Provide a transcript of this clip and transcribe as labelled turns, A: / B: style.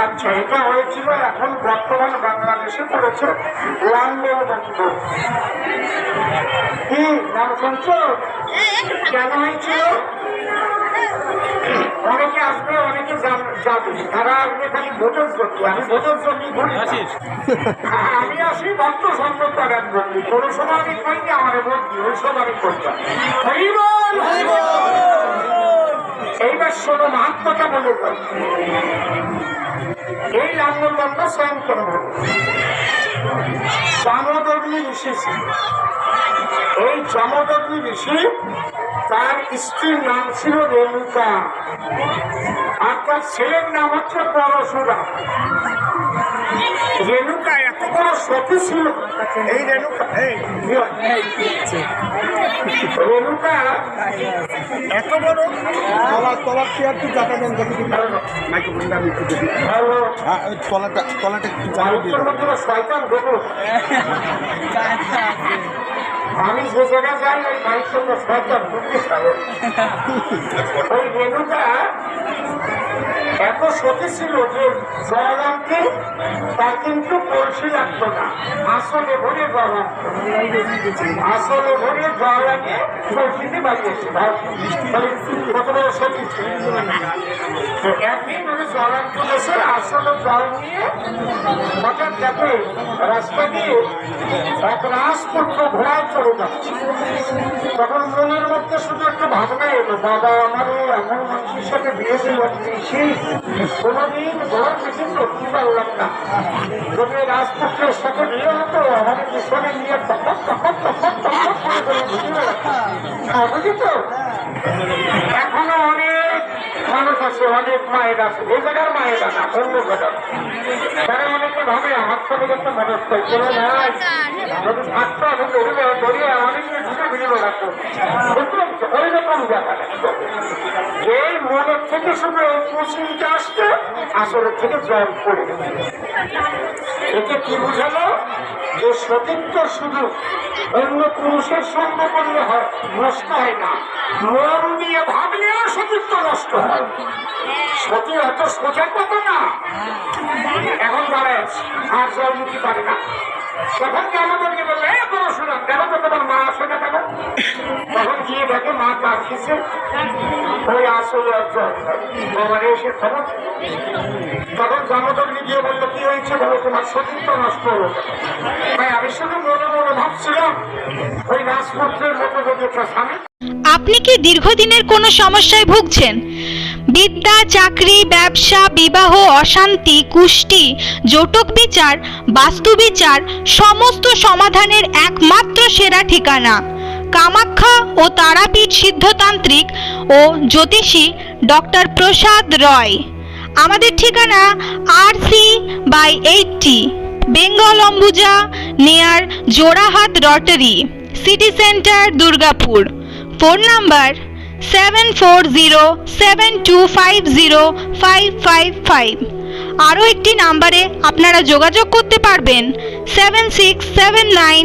A: আচ্ছা এটা হয়েছিল এখন বর্তমান বাংলাদেশে পড়েছে লাঙ্গল বন্ধ কি নাম শুনছো? কেন হয়েছিল? অনেকে আসবে অনেকে যাবে তারা আসবে খালি ভোটের জন্য আমি ভোটের জন্য বলি না। আমি আসি ভক্ত সম্পদ কোনো সময় আমি কইনি আমার ভোট দিই ওই সময় আমি করতাম এইবার শোনো বলে? দাও এই বন্ধ স্বয়ং করব জামদগ্নি ঋষি ছিল এই জামদগ্নি ঋষি তার স্ত্রীর নাম ছিল রেণুকা আর তার ছেলের নাম হচ্ছে পরশুরা রেণুকা এত বড় সতী ছিল। এই রেণুকা রেণুকা এত বড়?
B: তলা তলার চেয়ারটি জায়গা দেন
A: ভালো
B: হ্যাঁ তলাটা তলাটা একটু জায়গা দিয়ে
A: আমি যে জায়গায় যাই ওই মানুষের শয়তান ওই রেণুকা এত সতী ছিল যে জয়রামকে, তার কিন্তু কলসি লাগতো না। আসলে ভরে জল আসলে ভরে জল লাগে কলসিতে বাড়িয়েছে। তো একদিন ওই জল আনতে গেছে আসলে জল নিয়ে হঠাৎ দেখে রাস্তা দিয়ে এক রাজপুত্র ঘোড়ায় চলে যাচ্ছে। তখন মনের মধ্যে শুধু একটা ভাবনা এলো, বাবা, আমার এমন মানুষের সাথে বিয়ে দিল সেই কোনোদিন ঘোড়ার পিছন করতে পারলাম না। যদি রাজপুত্রের সাথে বিয়ে হতো আমাদের পিছনে নিয়ে তখন তখন তখন তখন করে করে ঘুরে হ্যাঁ, বুঝি তো এখনও অনেক মানুষ আছে অনেক মায়ের আছে। এই জায়গার মায়েরা না অন্য জায়গার। তারা অনেকে ভাবে আমার সাথে একটা মানুষ করছে ভাই যদি থাকতো আমি দৌড়ে দৌড়িয়ে অনেক ঢুকে বেরিয়ে বেড়াতো। বুঝলাম ওই রকম যে মনের থেকে শুধু এই কুচিনটা আসছে আসলের থেকে জল পড়ে। এতে কি বুঝালো? যে সতীত্ব শুধু অন্য পুরুষের সঙ্গে করলে হয়, নষ্ট হয় না। মন দিয়ে ভাবলেও সতীত্ব নষ্ট হয়। সতী অত সোজা কথা না। এখন দাঁড়ায় আর জল মুখি পারে না। তখন আমাদেরকে বলবে শুনাম দেখো তো তোমার মা আসে না তখন গিয়ে দেখে মা ওই এসে খবর। তখন জনদর্মী গিয়ে বলল, কি হয়েছে বলো তোমার? সতীত্ব নষ্ট হলো তাই আমি শুধু মনে মনে ভাবছিলাম, ওই রাজপুত্রের মতো যদি একটা স্বামী
C: আপনি কি দীর্ঘদিনের কোনো সমস্যায় ভুগছেন? বিদ্যা, চাকরি, ব্যবসা, বিবাহ, অশান্তি, কুষ্টি, জটক বিচার, বাস্তু বিচার, সমস্ত সমাধানের একমাত্র সেরা ঠিকানা। কামাখ্যা ও তারাপীঠ সিদ্ধতান্ত্রিক ও জ্যোতিষী ডক্টর প্রসাদ রয়। আমাদের ঠিকানা R C by eighty, Bengal Ambuja, near Jorahat rotary, city centre Durgapur. Phone number seven four zero seven two five zero five five five. আরও একটি নাম্বারে আপনারা যোগাযোগ করতে পারবেন, seven six seven nine